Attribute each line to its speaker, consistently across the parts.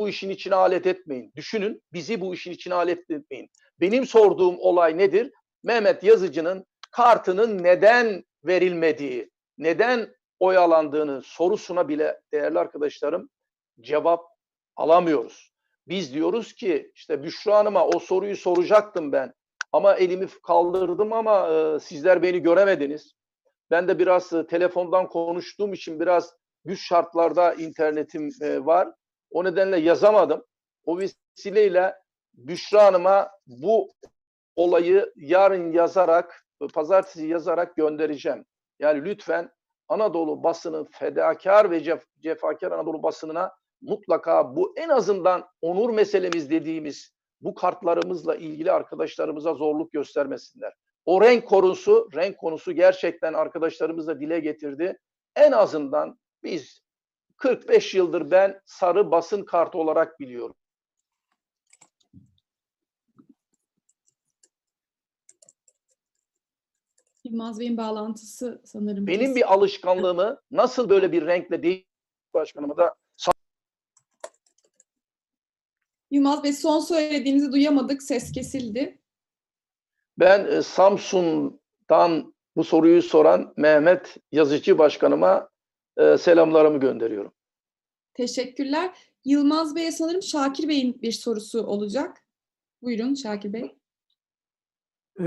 Speaker 1: bu işin içine alet etmeyin. Düşünün, bizi bu işin içine alet etmeyin. Benim sorduğum olay nedir? Mehmet Yazıcı'nın kartının neden verilmediği, neden oyalandığını sorusuna bile değerli arkadaşlarım cevap alamıyoruz. Biz diyoruz ki işte Büşra Hanım'a o soruyu soracaktım ben ama elimi kaldırdım ama e, sizler beni göremediniz. Ben de biraz e, telefondan konuştuğum için biraz güç şartlarda internetim e, var. O nedenle yazamadım. O vesileyle Büşra Hanım'a bu olayı yarın yazarak, pazartesi yazarak göndereceğim. Yani lütfen Anadolu basını fedakar ve cef cefakar Anadolu basınına mutlaka bu en azından onur meselemiz dediğimiz bu kartlarımızla ilgili arkadaşlarımıza zorluk göstermesinler. O renk konusu, renk konusu gerçekten arkadaşlarımız da dile getirdi. En azından biz 45 yıldır ben sarı basın kartı olarak biliyorum.
Speaker 2: Yılmaz Bey'in bağlantısı sanırım.
Speaker 1: Benim bir alışkanlığımı nasıl böyle bir renkle değil başkanıma da
Speaker 2: Yılmaz Bey son söylediğinizi duyamadık. Ses kesildi.
Speaker 1: ben e, Samsun'dan bu soruyu soran Mehmet Yazıcı başkanıma e, selamlarımı gönderiyorum.
Speaker 2: Teşekkürler. Yılmaz Bey'e sanırım Şakir Bey'in bir sorusu olacak. Buyurun Şakir Bey.
Speaker 3: Ee,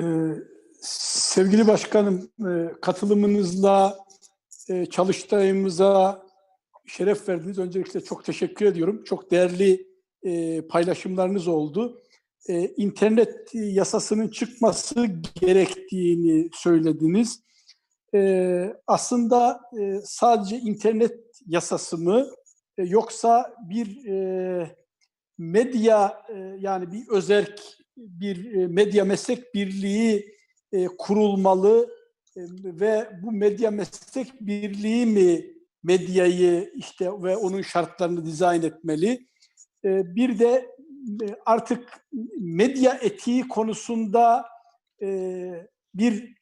Speaker 3: sevgili başkanım, e, katılımınızla e, çalıştayımıza şeref verdiniz. Öncelikle çok teşekkür ediyorum. Çok değerli e, paylaşımlarınız oldu. E, internet yasasının çıkması gerektiğini söylediniz. E, aslında e, sadece internet yasası mı e, yoksa bir e, medya yani bir özerk bir medya meslek birliği kurulmalı ve bu medya meslek birliği mi medyayı işte ve onun şartlarını dizayn etmeli? Bir de artık medya etiği konusunda bir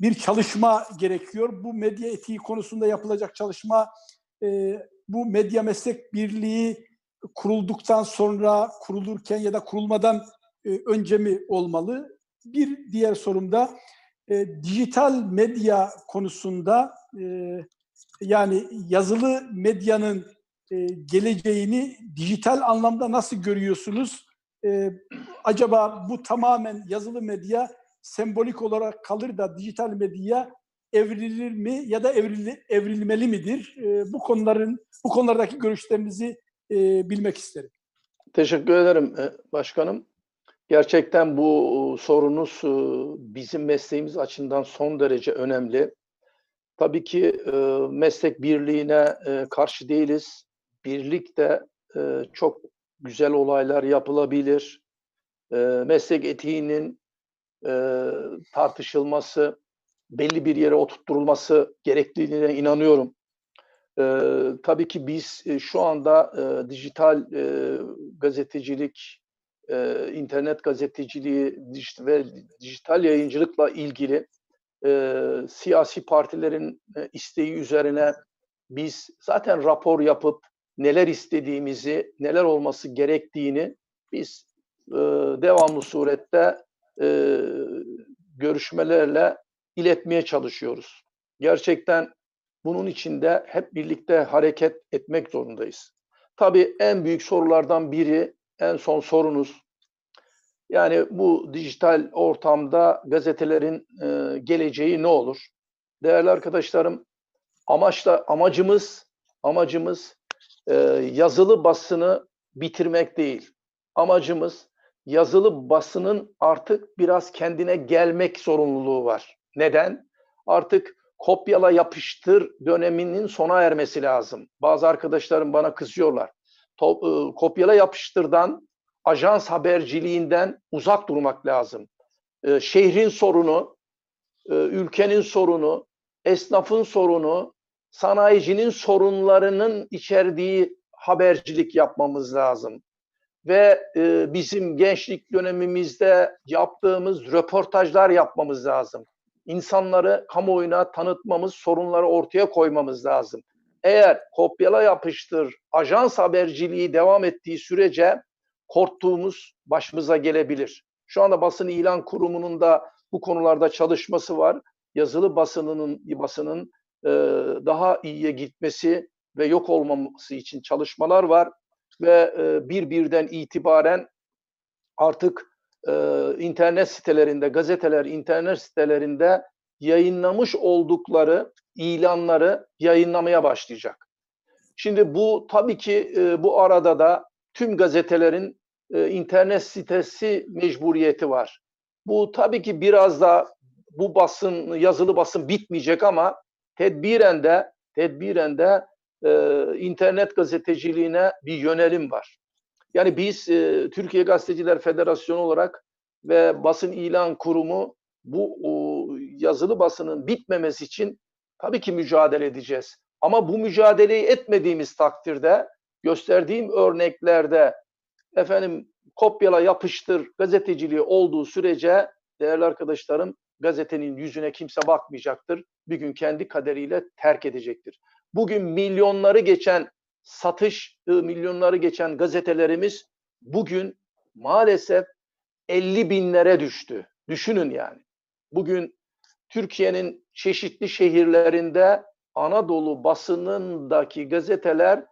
Speaker 3: bir çalışma gerekiyor. Bu medya etiği konusunda yapılacak çalışma e, bu medya meslek birliği kurulduktan sonra kurulurken ya da kurulmadan e, önce mi olmalı? Bir diğer sorum da e, dijital medya konusunda e, yani yazılı medyanın e, geleceğini dijital anlamda nasıl görüyorsunuz? E, acaba bu tamamen yazılı medya sembolik olarak kalır da dijital medya evrilir mi ya da evril, evrilmeli midir? E, bu konuların bu konulardaki görüşlerinizi e, bilmek isterim.
Speaker 1: Teşekkür ederim e, başkanım. Gerçekten bu sorunuz e, bizim mesleğimiz açısından son derece önemli. Tabii ki e, meslek birliğine e, karşı değiliz. Birlikte e, çok güzel olaylar yapılabilir. E, meslek etiğinin e, tartışılması, belli bir yere oturtturulması gerektiğine inanıyorum. E, tabii ki biz e, şu anda e, dijital e, gazetecilik, e, internet gazeteciliği dijit ve dijital yayıncılıkla ilgili e, siyasi partilerin e, isteği üzerine biz zaten rapor yapıp neler istediğimizi, neler olması gerektiğini biz e, devamlı surette e, görüşmelerle iletmeye çalışıyoruz. Gerçekten bunun içinde hep birlikte hareket etmek zorundayız. Tabii en büyük sorulardan biri, en son sorunuz, yani bu dijital ortamda gazetelerin e, geleceği ne olur? Değerli arkadaşlarım, amaçla amacımız amacımız e, yazılı basını bitirmek değil. Amacımız yazılı basının artık biraz kendine gelmek zorunluluğu var. Neden? Artık kopyala yapıştır döneminin sona ermesi lazım. Bazı arkadaşlarım bana kızıyorlar. To, e, kopyala yapıştırdan, ajans haberciliğinden uzak durmak lazım. E, şehrin sorunu, e, ülkenin sorunu, esnafın sorunu, sanayicinin sorunlarının içerdiği habercilik yapmamız lazım. Ve e, bizim gençlik dönemimizde yaptığımız röportajlar yapmamız lazım. İnsanları kamuoyuna tanıtmamız, sorunları ortaya koymamız lazım. eğer kopyala yapıştır ajans haberciliği devam ettiği sürece korktuğumuz başımıza gelebilir. Şu anda basın ilan kurumunun da bu konularda çalışması var. Yazılı basınının basının e, daha iyiye gitmesi ve yok olmaması için çalışmalar var ve e, bir birden itibaren artık e, internet sitelerinde, gazeteler internet sitelerinde yayınlamış oldukları ilanları yayınlamaya başlayacak. Şimdi bu tabii ki e, bu arada da tüm gazetelerin e, internet sitesi mecburiyeti var. Bu tabii ki biraz da bu basın, yazılı basın bitmeyecek ama tedbiren de tedbiren de e, internet gazeteciliğine bir yönelim var. Yani biz e, Türkiye Gazeteciler Federasyonu olarak ve Basın İlan Kurumu bu o, yazılı basının bitmemesi için tabii ki mücadele edeceğiz. Ama bu mücadeleyi etmediğimiz takdirde gösterdiğim örneklerde efendim kopyala yapıştır gazeteciliği olduğu sürece değerli arkadaşlarım gazetenin yüzüne kimse bakmayacaktır. Bir gün kendi kaderiyle terk edecektir. Bugün milyonları geçen satış ıı, milyonları geçen gazetelerimiz bugün maalesef 50 binlere düştü. Düşünün yani. Bugün Türkiye'nin çeşitli şehirlerinde Anadolu basınındaki gazeteler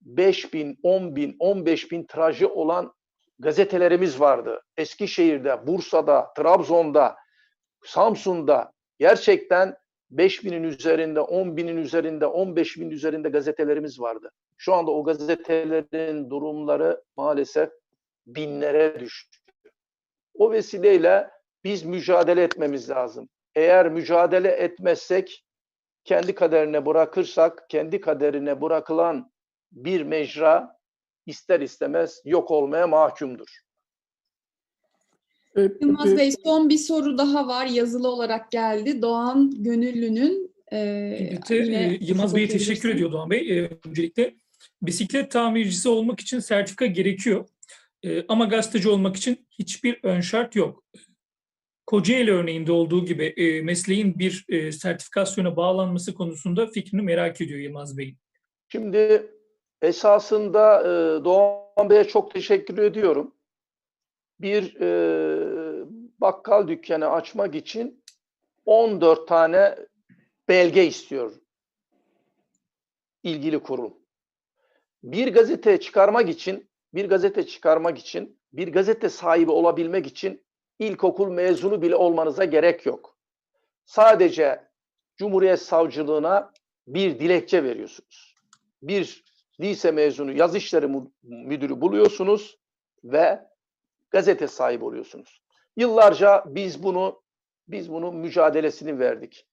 Speaker 1: 5 bin, 10 bin, 15 bin tirajı olan gazetelerimiz vardı. Eskişehir'de, Bursa'da, Trabzon'da, Samsun'da gerçekten 5 binin üzerinde, 10 binin üzerinde, 15 binin üzerinde gazetelerimiz vardı. Şu anda o gazetelerin durumları maalesef binlere düştü. O vesileyle biz mücadele etmemiz lazım. Eğer mücadele etmezsek, kendi kaderine bırakırsak, kendi kaderine bırakılan bir mecra ister istemez yok olmaya mahkumdur.
Speaker 2: Yılmaz Bey son bir soru daha var yazılı olarak geldi. Doğan Gönüllü'nün e, yine
Speaker 4: e, Yılmaz Bey'e teşekkür ediyor Doğan Bey. E, öncelikle bisiklet tamircisi olmak için sertifika gerekiyor. E, ama gazeteci olmak için hiçbir ön şart yok. Kocaeli örneğinde olduğu gibi e, mesleğin bir e, sertifikasyona bağlanması konusunda fikrini merak ediyor Yılmaz Bey.
Speaker 1: Şimdi esasında e, Doğan Bey'e çok teşekkür ediyorum. Bir e, bakkal dükkanı açmak için 14 tane belge istiyor ilgili kurum. Bir gazete çıkarmak için, bir gazete çıkarmak için, bir gazete sahibi olabilmek için ilkokul mezunu bile olmanıza gerek yok. Sadece Cumhuriyet Savcılığına bir dilekçe veriyorsunuz. Bir lise mezunu yaz işleri müdürü buluyorsunuz ve gazete sahibi oluyorsunuz. Yıllarca biz bunu biz bunun mücadelesini verdik.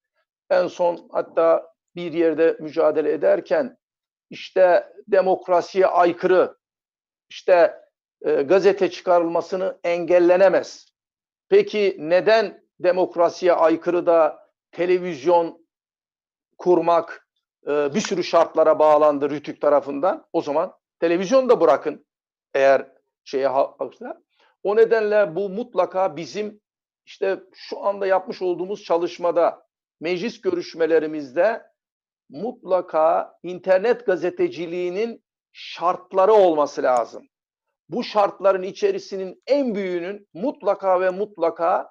Speaker 1: En son hatta bir yerde mücadele ederken işte demokrasiye aykırı, işte e, gazete çıkarılmasını engellenemez. Peki neden demokrasiye aykırı da televizyon kurmak e, bir sürü şartlara bağlandı Rütük tarafından? O zaman televizyon da bırakın eğer şeye halkla. O nedenle bu mutlaka bizim işte şu anda yapmış olduğumuz çalışmada meclis görüşmelerimizde mutlaka internet gazeteciliğinin şartları olması lazım. Bu şartların içerisinin en büyüğünün mutlaka ve mutlaka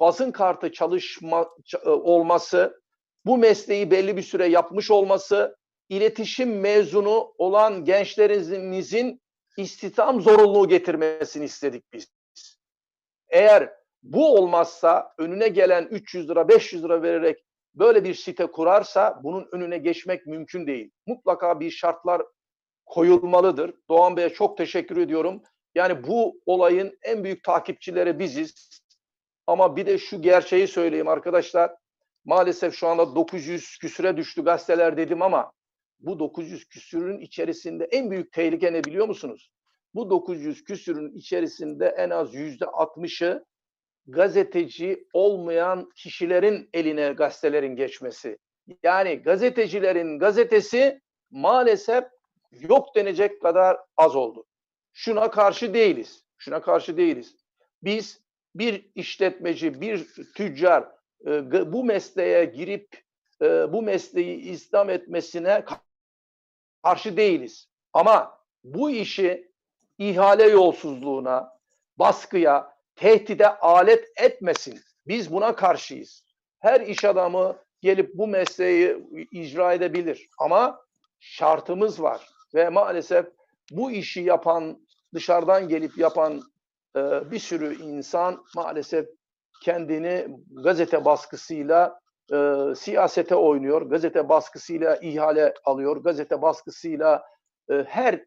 Speaker 1: basın kartı çalışma e, olması, bu mesleği belli bir süre yapmış olması, iletişim mezunu olan gençlerimizin istihdam zorunluluğu getirmesini istedik biz. Eğer bu olmazsa önüne gelen 300 lira 500 lira vererek böyle bir site kurarsa bunun önüne geçmek mümkün değil. Mutlaka bir şartlar koyulmalıdır. Doğan Bey'e çok teşekkür ediyorum. Yani bu olayın en büyük takipçileri biziz. Ama bir de şu gerçeği söyleyeyim arkadaşlar. Maalesef şu anda 900 küsüre düştü gazeteler dedim ama bu 900 küsürün içerisinde en büyük tehlike ne biliyor musunuz? Bu 900 küsürün içerisinde en az yüzde 60'ı gazeteci olmayan kişilerin eline gazetelerin geçmesi. Yani gazetecilerin gazetesi maalesef yok denecek kadar az oldu. Şuna karşı değiliz. Şuna karşı değiliz. Biz bir işletmeci, bir tüccar e, bu mesleğe girip e, bu mesleği İslam etmesine karşı değiliz. Ama bu işi ihale yolsuzluğuna, baskıya, tehdide alet etmesin. Biz buna karşıyız. Her iş adamı gelip bu mesleği icra edebilir ama şartımız var ve maalesef bu işi yapan dışarıdan gelip yapan e, bir sürü insan maalesef kendini gazete baskısıyla e, siyasete oynuyor, gazete baskısıyla ihale alıyor, gazete baskısıyla e, her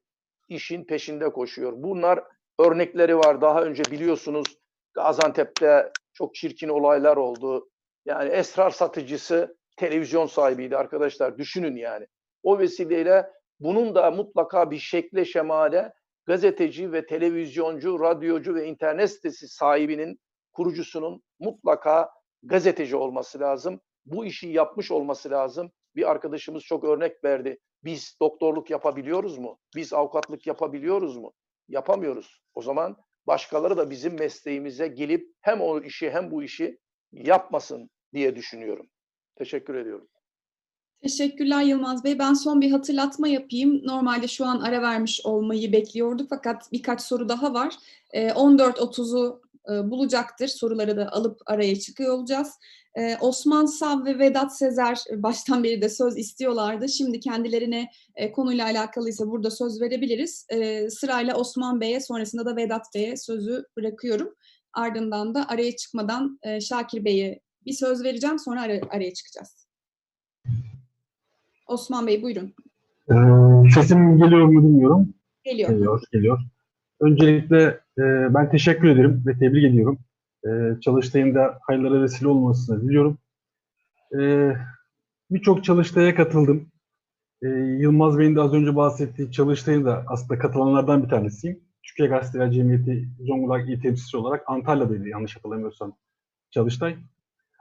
Speaker 1: işin peşinde koşuyor. Bunlar örnekleri var. Daha önce biliyorsunuz Gaziantep'te çok çirkin olaylar oldu. Yani esrar satıcısı televizyon sahibiydi arkadaşlar. Düşünün yani. O vesileyle bunun da mutlaka bir şekle şemale gazeteci ve televizyoncu, radyocu ve internet sitesi sahibinin, kurucusunun mutlaka gazeteci olması lazım. Bu işi yapmış olması lazım. Bir arkadaşımız çok örnek verdi. Biz doktorluk yapabiliyoruz mu? Biz avukatlık yapabiliyoruz mu? Yapamıyoruz. O zaman başkaları da bizim mesleğimize gelip hem o işi hem bu işi yapmasın diye düşünüyorum. Teşekkür ediyorum.
Speaker 2: Teşekkürler Yılmaz Bey. Ben son bir hatırlatma yapayım. Normalde şu an ara vermiş olmayı bekliyorduk fakat birkaç soru daha var. Ee, 14.30'u e, bulacaktır. Soruları da alıp araya çıkıyor olacağız. Ee, Osman Sav ve Vedat Sezer e, baştan beri de söz istiyorlardı. Şimdi kendilerine e, konuyla alakalıysa burada söz verebiliriz. E, sırayla Osman Bey'e sonrasında da Vedat Bey'e sözü bırakıyorum. Ardından da araya çıkmadan e, Şakir Bey'e bir söz vereceğim sonra ara- araya çıkacağız. Osman Bey buyurun.
Speaker 5: Ee, sesim geliyor mu bilmiyorum.
Speaker 2: Geliyor.
Speaker 5: Geliyor, geliyor. Öncelikle e, ben teşekkür ederim ve tebrik ediyorum. E, çalıştayımda hayırlara vesile olmasını diliyorum. E, Birçok çalıştaya katıldım. E, Yılmaz Bey'in de az önce bahsettiği çalıştayın da aslında katılanlardan bir tanesiyim. Türkiye Gazeteler Cemiyeti Zonguldak İl Temsilcisi olarak Antalya'daydı yanlış hatırlamıyorsam çalıştay.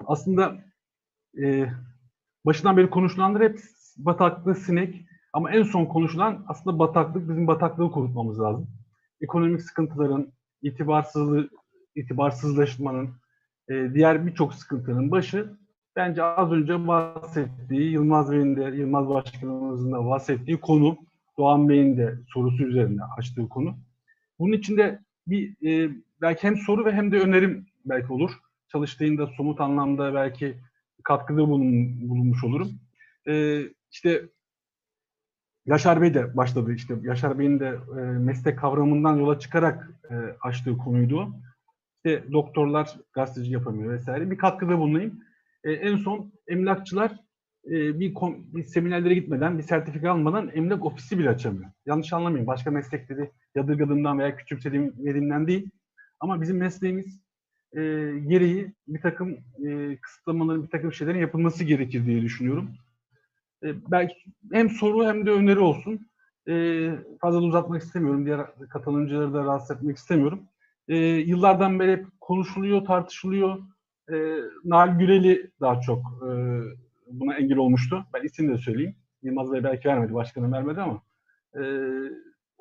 Speaker 5: Aslında e, başından beri konuşulanlar hep bataklık, sinek, ama en son konuşulan aslında bataklık, bizim bataklığı kurutmamız lazım. Ekonomik sıkıntıların, itibarsızlığı, itibarsızlaşmanın, e, diğer birçok sıkıntının başı bence az önce bahsettiği, Yılmaz Bey'in de, Yılmaz Başkanımızın da bahsettiği konu, Doğan Bey'in de sorusu üzerine açtığı konu. Bunun içinde bir e, belki hem soru ve hem de önerim belki olur. Çalıştığında somut anlamda belki katkıda bulun, bulunmuş olurum. E, işte Yaşar Bey de başladı işte Yaşar Bey'in de e, meslek kavramından yola çıkarak e, açtığı konuydu. İşte doktorlar gazeteci yapamıyor vesaire. Bir katkıda bulunayım. E, en son emlakçılar e, bir, kon- bir seminerlere gitmeden, bir sertifika almadan emlak ofisi bile açamıyor. Yanlış anlamayın. Başka meslekleri yadırgadığımdan veya küçümsediğimden değil. Ama bizim mesleğimiz e, gereği bir takım e, kısıtlamaların, bir takım şeylerin yapılması gerekir diye düşünüyorum. E, belki hem soru hem de öneri olsun. E, fazla uzatmak istemiyorum. Diğer katılımcıları da rahatsız etmek istemiyorum. E, yıllardan beri hep konuşuluyor, tartışılıyor. E, Nail Güreli daha çok e, buna engel olmuştu. Ben isim de söyleyeyim. Yılmaz Bey belki vermedi, başkanım vermedi ama e,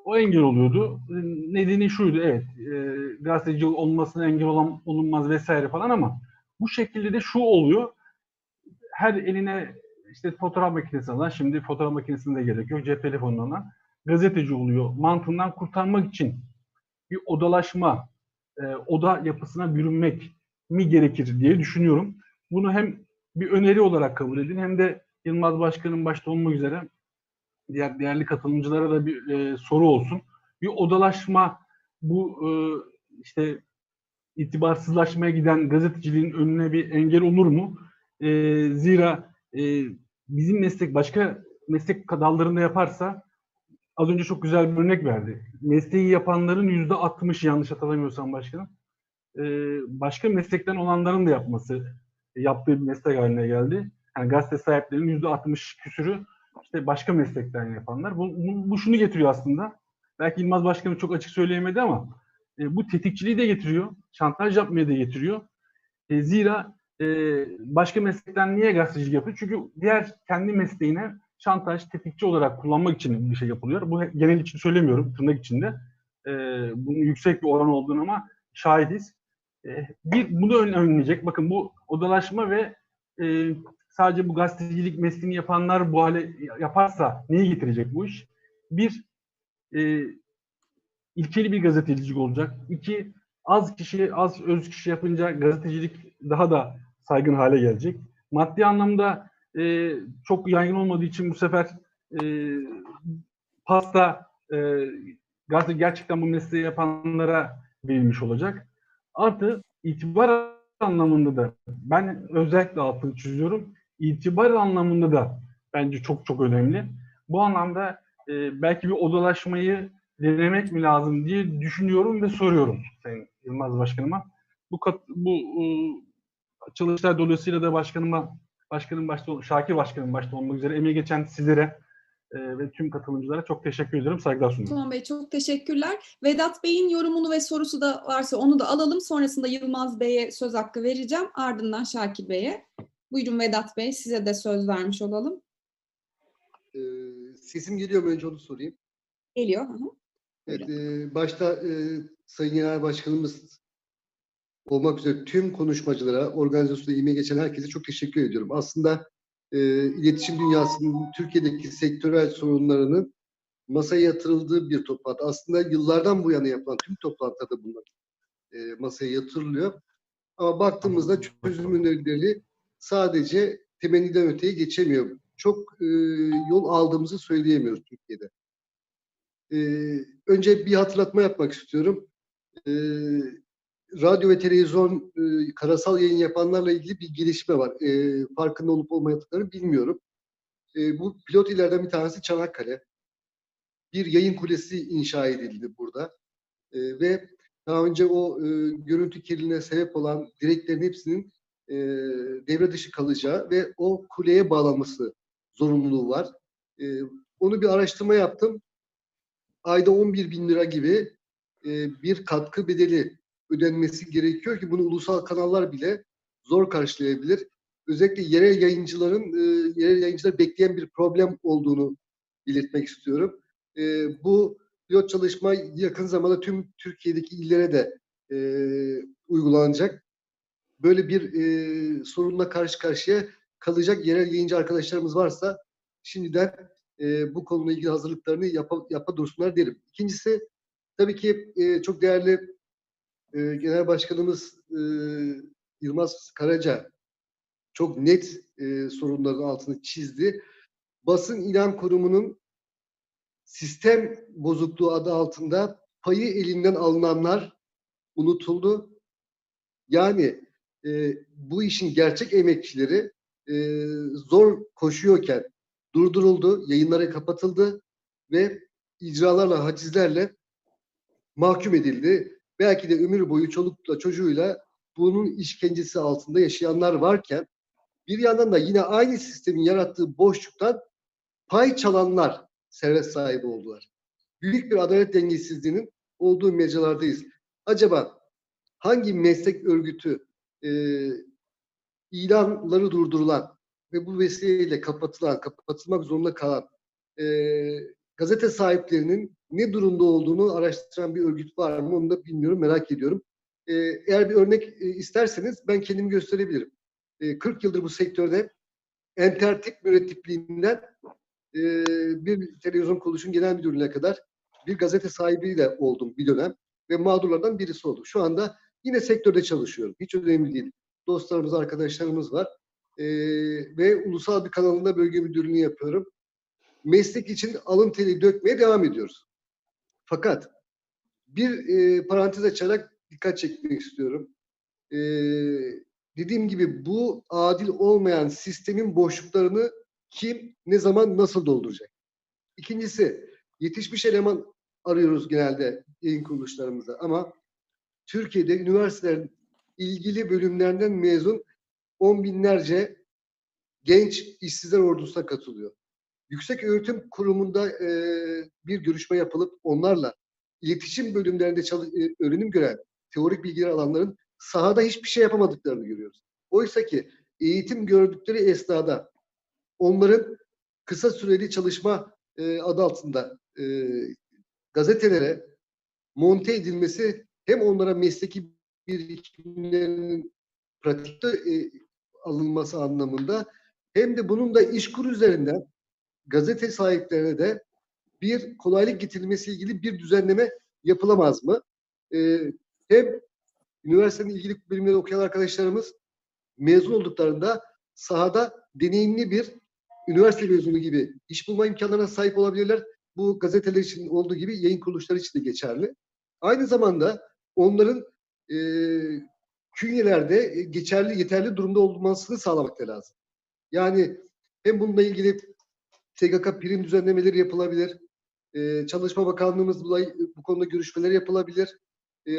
Speaker 5: o engel oluyordu. E, Nedeni şuydu, evet, e, gazeteci olmasına engel olan olunmaz vesaire falan ama bu şekilde de şu oluyor. Her eline işte fotoğraf makinesi alan, şimdi fotoğraf makinesinde de gerek yok, cep telefonundan gazeteci oluyor. Mantığından kurtarmak için bir odalaşma, e, oda yapısına bürünmek mi gerekir diye düşünüyorum. Bunu hem bir öneri olarak kabul edin hem de Yılmaz Başkan'ın başta olmak üzere diğer değerli katılımcılara da bir e, soru olsun. Bir odalaşma bu e, işte itibarsızlaşmaya giden gazeteciliğin önüne bir engel olur mu? E, zira e, bizim meslek başka meslek dallarında yaparsa az önce çok güzel bir örnek verdi. Mesleği yapanların yüzde 60 yanlış hatırlamıyorsam başkanım. e, başka meslekten olanların da yapması yaptığı bir meslek haline geldi. Yani gazete sahiplerinin yüzde 60 küsürü işte başka meslekten yapanlar. Bu, bu, bu şunu getiriyor aslında. Belki Yılmaz Başkanım çok açık söyleyemedi ama e, bu tetikçiliği de getiriyor. Şantaj yapmayı da getiriyor. E, zira e, başka meslekten niye gazetecilik yapıyor? Çünkü diğer kendi mesleğine şantaj, tetikçi olarak kullanmak için bir şey yapılıyor. Bu genel için söylemiyorum, tırnak içinde. E, bunun yüksek bir oran olduğunu ama şahidiz. E, bir bunu ön- önleyecek. Bakın bu odalaşma ve e, sadece bu gazetecilik mesleğini yapanlar bu hale yaparsa neyi getirecek bu iş? Bir, e, ilkeli bir gazetecilik olacak. İki, az kişi, az öz kişi yapınca gazetecilik daha da saygın hale gelecek. Maddi anlamda e, çok yaygın olmadığı için bu sefer e, pasta e, gerçekten bu mesleği yapanlara verilmiş olacak. Artı itibar anlamında da ben özellikle altını çiziyorum. İtibar anlamında da bence çok çok önemli. Bu anlamda e, belki bir odalaşmayı denemek mi lazım diye düşünüyorum ve soruyorum Sayın Yılmaz Başkanıma. Bu kat, bu çalıştay dolayısıyla da başkanıma başkanın başta Şakir Başkanım başta olmak üzere emeği geçen sizlere e, ve tüm katılımcılara çok teşekkür ediyorum. Saygılar sunuyorum.
Speaker 2: Osman Bey çok teşekkürler. Vedat Bey'in yorumunu ve sorusu da varsa onu da alalım. Sonrasında Yılmaz Bey'e söz hakkı vereceğim. Ardından Şakir Bey'e. Buyurun Vedat Bey size de söz vermiş olalım.
Speaker 6: Ee, sesim geliyor mu önce onu sorayım.
Speaker 2: Geliyor. Hı hı.
Speaker 6: Evet, e, başta e, Sayın Genel Başkanımız olmak üzere tüm konuşmacılara, organizasyona emeği geçen herkese çok teşekkür ediyorum. Aslında e, iletişim dünyasının Türkiye'deki sektörel sorunlarının masaya yatırıldığı bir toplantı. Aslında yıllardan bu yana yapılan tüm toplantılarda bunlar e, masaya yatırılıyor. Ama baktığımızda çözüm önerileri sadece temenniden öteye geçemiyor. Çok e, yol aldığımızı söyleyemiyoruz Türkiye'de. Ee, önce bir hatırlatma yapmak istiyorum. Ee, radyo ve televizyon e, karasal yayın yapanlarla ilgili bir gelişme var. Ee, farkında olup olmadıklarını bilmiyorum. Ee, bu pilot illerden bir tanesi Çanakkale. Bir yayın kulesi inşa edildi burada. Ee, ve daha önce o e, görüntü kirliliğine sebep olan direklerin hepsinin e, devre dışı kalacağı ve o kuleye bağlanması zorunluluğu var. E, onu bir araştırma yaptım ayda 11 bin lira gibi e, bir katkı bedeli ödenmesi gerekiyor ki bunu ulusal kanallar bile zor karşılayabilir. Özellikle yerel yayıncıların, e, yerel yayıncılar bekleyen bir problem olduğunu belirtmek istiyorum. E, bu pilot çalışma yakın zamanda tüm Türkiye'deki illere de e, uygulanacak. Böyle bir e, sorunla karşı karşıya kalacak yerel yayıncı arkadaşlarımız varsa şimdiden e, bu konuyla ilgili hazırlıklarını yapa, yapa dursunlar derim. İkincisi tabii ki e, çok değerli e, Genel Başkanımız e, Yılmaz Karaca çok net e, sorunların altını çizdi. Basın ilan kurumunun sistem bozukluğu adı altında payı elinden alınanlar unutuldu. Yani e, bu işin gerçek emekçileri e, zor koşuyorken durduruldu, yayınlara kapatıldı ve icralarla, hacizlerle mahkum edildi. Belki de ömür boyu çolukla çocuğuyla bunun işkencesi altında yaşayanlar varken bir yandan da yine aynı sistemin yarattığı boşluktan pay çalanlar servet sahibi oldular. Büyük bir adalet dengesizliğinin olduğu mecralardayız. Acaba hangi meslek örgütü e, ilanları durdurulan ve bu vesileyle kapatılan, kapatılmak zorunda kalan e, gazete sahiplerinin ne durumda olduğunu araştıran bir örgüt var mı onu da bilmiyorum, merak ediyorum. E, eğer bir örnek e, isterseniz ben kendimi gösterebilirim. E, 40 yıldır bu sektörde entertip mürettipliğinden e, bir televizyon kuruluşun genel müdürlüğüne kadar bir gazete sahibiyle oldum bir dönem ve mağdurlardan birisi oldum. Şu anda yine sektörde çalışıyorum. Hiç önemli değil. Dostlarımız, arkadaşlarımız var e, ve ulusal bir kanalında bölge müdürlüğünü yapıyorum. Meslek için alın teri dökmeye devam ediyoruz. Fakat bir e, parantez açarak dikkat çekmek istiyorum. E, dediğim gibi bu adil olmayan sistemin boşluklarını kim, ne zaman, nasıl dolduracak? İkincisi, yetişmiş eleman arıyoruz genelde yayın kuruluşlarımızda ama Türkiye'de üniversitelerin ilgili bölümlerden mezun on binlerce genç işsizler ordusuna katılıyor. Yüksek Öğretim Kurumu'nda e, bir görüşme yapılıp onlarla iletişim bölümlerinde e, öğrenim gören teorik bilgiler alanların sahada hiçbir şey yapamadıklarını görüyoruz. Oysa ki eğitim gördükleri esnada onların kısa süreli çalışma e, adı altında e, gazetelere monte edilmesi hem onlara mesleki birikimlerinin pratikte e, alınması anlamında hem de bunun da işkur üzerinden gazete sahiplerine de bir kolaylık getirilmesi ilgili bir düzenleme yapılamaz mı? Ee, hem üniversitenin ilgili bölümleri okuyan arkadaşlarımız mezun olduklarında sahada deneyimli bir üniversite mezunu gibi iş bulma imkanlarına sahip olabilirler. Bu gazeteler için olduğu gibi yayın kuruluşları için de geçerli. Aynı zamanda onların e, künyelerde e, geçerli, yeterli durumda olmasını sağlamak da lazım. Yani hem bununla ilgili SGK prim düzenlemeleri yapılabilir. E, Çalışma Bakanlığımızla bu konuda görüşmeler yapılabilir. E,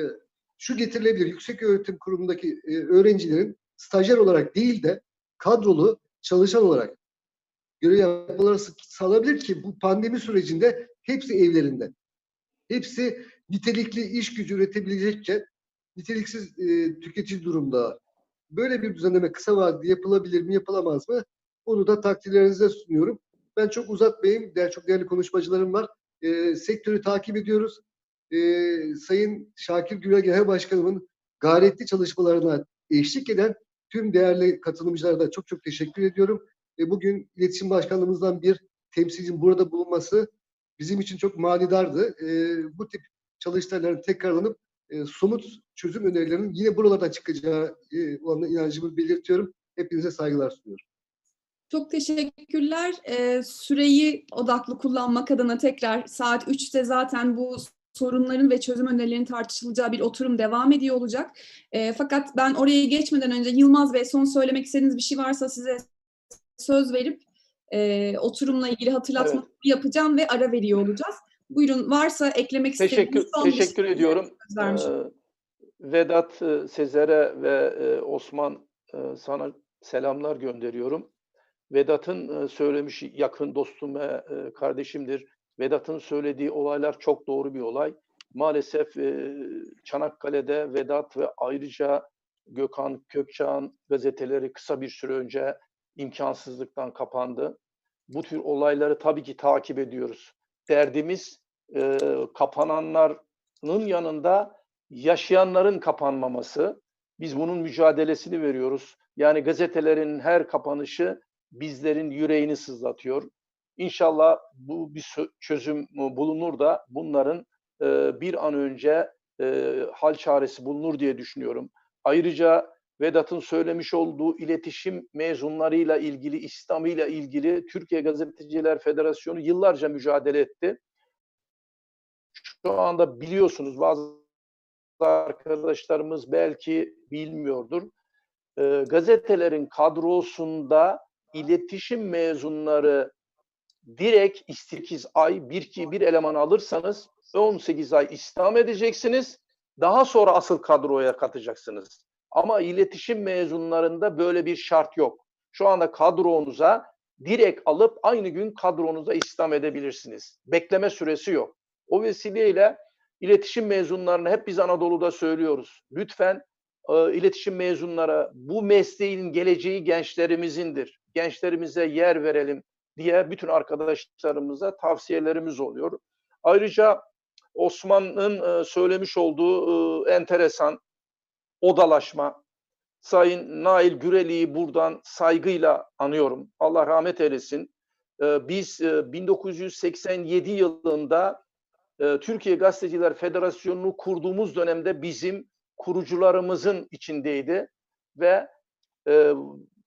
Speaker 6: şu getirilebilir. Yüksek Öğretim Kurumu'ndaki e, öğrencilerin stajyer olarak değil de kadrolu çalışan olarak görev yapmaları sağlanabilir ki bu pandemi sürecinde hepsi evlerinde. Hepsi nitelikli iş gücü üretebilecekken niteliksiz e, tüketici durumda. Böyle bir düzenleme kısa vadede yapılabilir mi, yapılamaz mı? Onu da takdirlerinize sunuyorum. Ben çok uzatmayayım. Değer, çok değerli konuşmacılarım var. E, sektörü takip ediyoruz. E, Sayın Şakir Gürel Genel Başkanımın gayretli çalışmalarına eşlik eden tüm değerli katılımcılara da çok çok teşekkür ediyorum. E, bugün iletişim başkanlığımızdan bir temsilcinin burada bulunması bizim için çok manidardı. E, bu tip çalıştayların tekrarlanıp e, somut çözüm önerilerinin yine buralardan çıkacağı e, olan inancımı belirtiyorum. Hepinize saygılar sunuyorum.
Speaker 2: Çok teşekkürler. Ee, süreyi odaklı kullanmak adına tekrar saat 3'te zaten bu sorunların ve çözüm önerilerinin tartışılacağı bir oturum devam ediyor olacak. Ee, fakat ben oraya geçmeden önce Yılmaz Bey son söylemek istediğiniz bir şey varsa size söz verip e, oturumla ilgili hatırlatma
Speaker 1: Evet.
Speaker 2: yapacağım ve ara veriyor olacağız. Buyurun varsa eklemek
Speaker 1: Teşekkür,
Speaker 2: son bir
Speaker 1: teşekkür
Speaker 2: şey
Speaker 1: ediyorum. Ee, Vedat, e, Sezer'e ve e, Osman e, sana selamlar gönderiyorum. Vedat'ın e, söylemiş yakın dostum ve e, kardeşimdir. Vedat'ın söylediği olaylar çok doğru bir olay. Maalesef e, Çanakkale'de Vedat ve ayrıca Gökhan Kökçağ'ın gazeteleri kısa bir süre önce imkansızlıktan kapandı. Bu tür olayları tabii ki takip ediyoruz. Derdimiz kapananların yanında yaşayanların kapanmaması. Biz bunun mücadelesini veriyoruz. Yani gazetelerin her kapanışı bizlerin yüreğini sızlatıyor. İnşallah bu bir çözüm bulunur da bunların e, bir an önce e, hal çaresi bulunur diye düşünüyorum. Ayrıca Vedat'ın söylemiş olduğu iletişim mezunlarıyla ilgili, İslam'ıyla ilgili Türkiye Gazeteciler Federasyonu yıllarca mücadele etti. Şu anda biliyorsunuz bazı arkadaşlarımız belki bilmiyordur. Ee, gazetelerin kadrosunda iletişim mezunları direkt 8 ay bir ki bir eleman alırsanız 18 ay istihdam edeceksiniz. Daha sonra asıl kadroya katacaksınız. Ama iletişim mezunlarında böyle bir şart yok. Şu anda kadronuza direkt alıp aynı gün kadronuza istihdam edebilirsiniz. Bekleme süresi yok. O vesileyle iletişim mezunlarına hep biz Anadolu'da söylüyoruz. Lütfen e, iletişim mezunlara bu mesleğin geleceği gençlerimizindir. Gençlerimize yer verelim diye bütün arkadaşlarımıza tavsiyelerimiz oluyor. Ayrıca Osman'ın e, söylemiş olduğu e, enteresan odalaşma. Sayın Nail Güreli'yi buradan saygıyla anıyorum. Allah rahmet eylesin. E, biz e, 1987 yılında Türkiye Gazeteciler Federasyonu'nu kurduğumuz dönemde bizim kurucularımızın içindeydi ve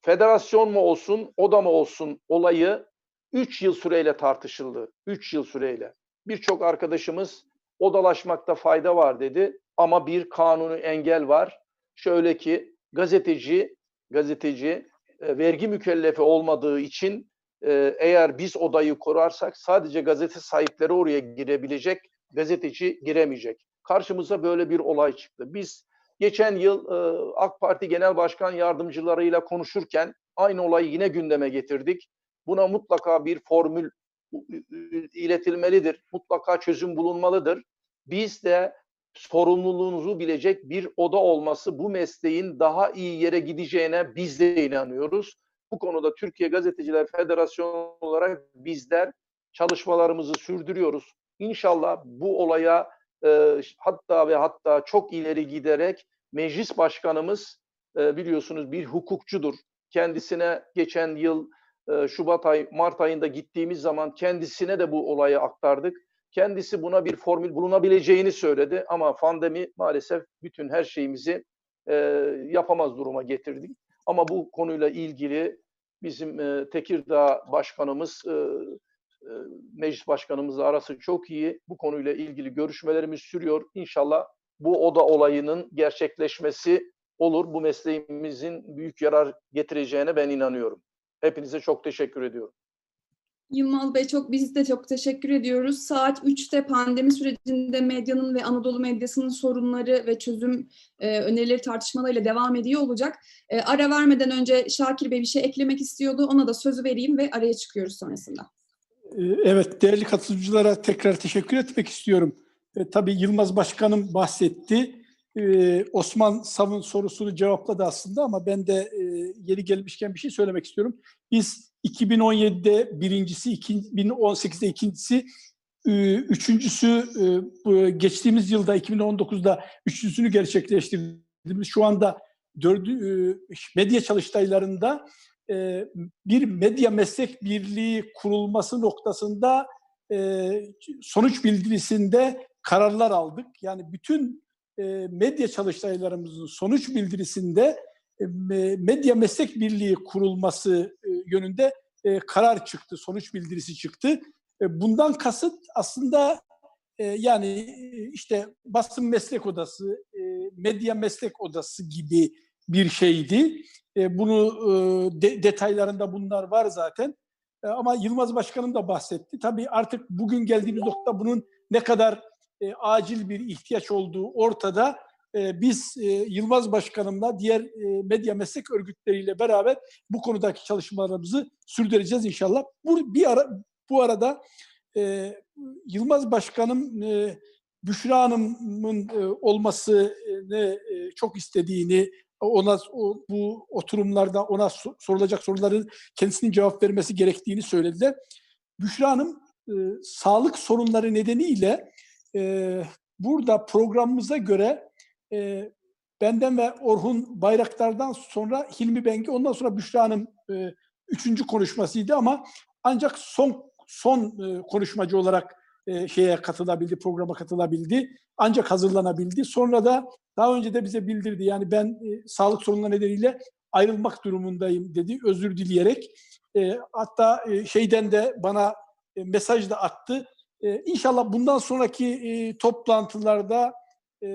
Speaker 1: federasyon mu olsun, oda mı olsun olayı 3 yıl süreyle tartışıldı. 3 yıl süreyle. Birçok arkadaşımız odalaşmakta fayda var dedi ama bir kanuni engel var. Şöyle ki gazeteci gazeteci e, vergi mükellefi olmadığı için e, eğer biz odayı kurarsak sadece gazete sahipleri oraya girebilecek, gazeteci giremeyecek. Karşımıza böyle bir olay çıktı. Biz geçen yıl e, AK Parti Genel Başkan Yardımcılarıyla konuşurken aynı olayı yine gündeme getirdik. Buna mutlaka bir formül iletilmelidir. Mutlaka çözüm bulunmalıdır. Biz de sorumluluğunuzu bilecek bir oda olması bu mesleğin daha iyi yere gideceğine biz de inanıyoruz. Bu konuda Türkiye Gazeteciler Federasyonu olarak bizler çalışmalarımızı sürdürüyoruz. İnşallah bu olaya e, hatta ve hatta çok ileri giderek meclis başkanımız e, biliyorsunuz bir hukukçudur. kendisine geçen yıl e, Şubat ay, Mart ayında gittiğimiz zaman kendisine de bu olayı aktardık. Kendisi buna bir formül bulunabileceğini söyledi ama pandemi maalesef bütün her şeyimizi e, yapamaz duruma getirdi. Ama bu konuyla ilgili bizim e, Tekirdağ Başkanımız, e, Meclis Başkanımızla arası çok iyi. Bu konuyla ilgili görüşmelerimiz sürüyor. İnşallah bu oda olayının gerçekleşmesi olur. Bu mesleğimizin büyük yarar getireceğine ben inanıyorum. Hepinize çok teşekkür ediyorum.
Speaker 2: Yılmaz Bey çok biz de çok teşekkür ediyoruz. Saat 3'te pandemi sürecinde medyanın ve Anadolu medyasının sorunları ve çözüm e, önerileri tartışmalarıyla devam ediyor olacak. E, ara vermeden önce Şakir Bey bir şey eklemek istiyordu. Ona da sözü vereyim ve araya çıkıyoruz sonrasında.
Speaker 3: Ee, Evet, değerli katılımcılara tekrar teşekkür etmek istiyorum. E, tabii Yılmaz Başkanım bahsetti. Ee, Osman Sav'ın sorusunu cevapladı aslında ama ben de e, yeri gelmişken bir şey söylemek istiyorum. Biz 2017'de birincisi, 2018'de ikincisi, e, üçüncüsü e, geçtiğimiz yılda 2019'da üçüncüsünü gerçekleştirdiğimiz şu anda dördü, e, medya çalıştaylarında e, bir medya meslek birliği kurulması noktasında e, sonuç bildirisinde kararlar aldık. Yani bütün e, medya çalıştaylarımızın sonuç bildirisinde e, me- medya meslek birliği kurulması e, yönünde e, karar çıktı, sonuç bildirisi çıktı. E, bundan kasıt aslında e, yani e, işte basın meslek odası, e, medya meslek odası gibi bir şeydi. E, bunu e, de- detaylarında bunlar var zaten. E, ama Yılmaz Başkanım da bahsetti. Tabii artık bugün geldiğimiz nokta bunun ne kadar acil bir ihtiyaç olduğu ortada. Biz Yılmaz Başkanımla diğer medya meslek örgütleriyle beraber bu konudaki çalışmalarımızı sürdüreceğiz inşallah. Bu bir ara bu arada Yılmaz Başkanım Büşra Hanım'ın e, olmasını çok istediğini, ona o, bu oturumlarda ona so- sorulacak soruların kendisinin cevap vermesi gerektiğini söylediler. Büşra Hanım e, sağlık sorunları nedeniyle e, burada programımıza göre e, benden ve Orhun Bayraktar'dan sonra Hilmi Bengi, ondan sonra Büşra Hanım e, üçüncü konuşmasıydı ama ancak son son e, konuşmacı olarak e, şeye katılabildi, programa katılabildi. Ancak hazırlanabildi. Sonra da daha önce de bize bildirdi. Yani ben e, sağlık sorunları nedeniyle ayrılmak durumundayım dedi. Özür dileyerek. E, hatta e, şeyden de bana e, mesaj da attı. E, inşallah bundan sonraki e, toplantılarda, e,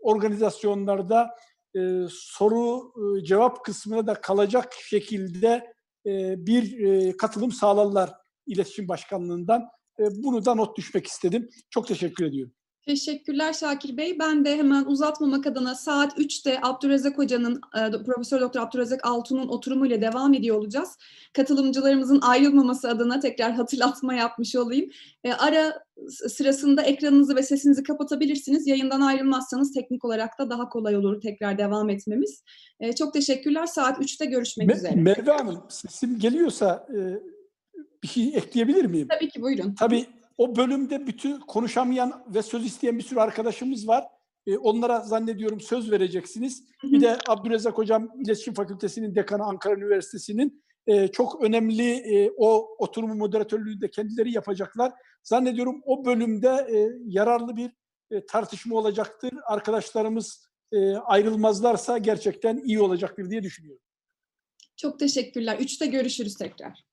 Speaker 3: organizasyonlarda e, soru e, cevap kısmına da kalacak şekilde e, bir e, katılım sağlarlar iletişim başkanlığından. E, bunu da not düşmek istedim. Çok teşekkür ediyorum.
Speaker 2: Teşekkürler Şakir Bey. Ben de hemen uzatmamak adına saat 3'te Abdurrezzak Hoca'nın, e, Profesör Doktor Abdurrezzak Altun'un oturumuyla devam ediyor olacağız. Katılımcılarımızın ayrılmaması adına tekrar hatırlatma yapmış olayım. E, ara sırasında ekranınızı ve sesinizi kapatabilirsiniz. Yayından ayrılmazsanız teknik olarak da daha kolay olur tekrar devam etmemiz. Çok teşekkürler. Saat 3'te görüşmek
Speaker 3: Me-
Speaker 2: üzere.
Speaker 3: Merve Hanım, sesim geliyorsa e, bir şey ekleyebilir miyim?
Speaker 2: Tabii ki buyurun.
Speaker 3: Tabii o bölümde bütün konuşamayan ve söz isteyen bir sürü arkadaşımız var. E, onlara zannediyorum söz vereceksiniz. Bir de Abdürezzak Hocam İletişim Fakültesi'nin dekanı Ankara Üniversitesi'nin e, çok önemli e, o oturumu moderatörlüğünü de kendileri yapacaklar. Zannediyorum o bölümde e, yararlı bir e, tartışma olacaktır. Arkadaşlarımız e, ayrılmazlarsa gerçekten iyi olacaktır diye düşünüyorum.
Speaker 2: Çok teşekkürler. 3'te görüşürüz tekrar.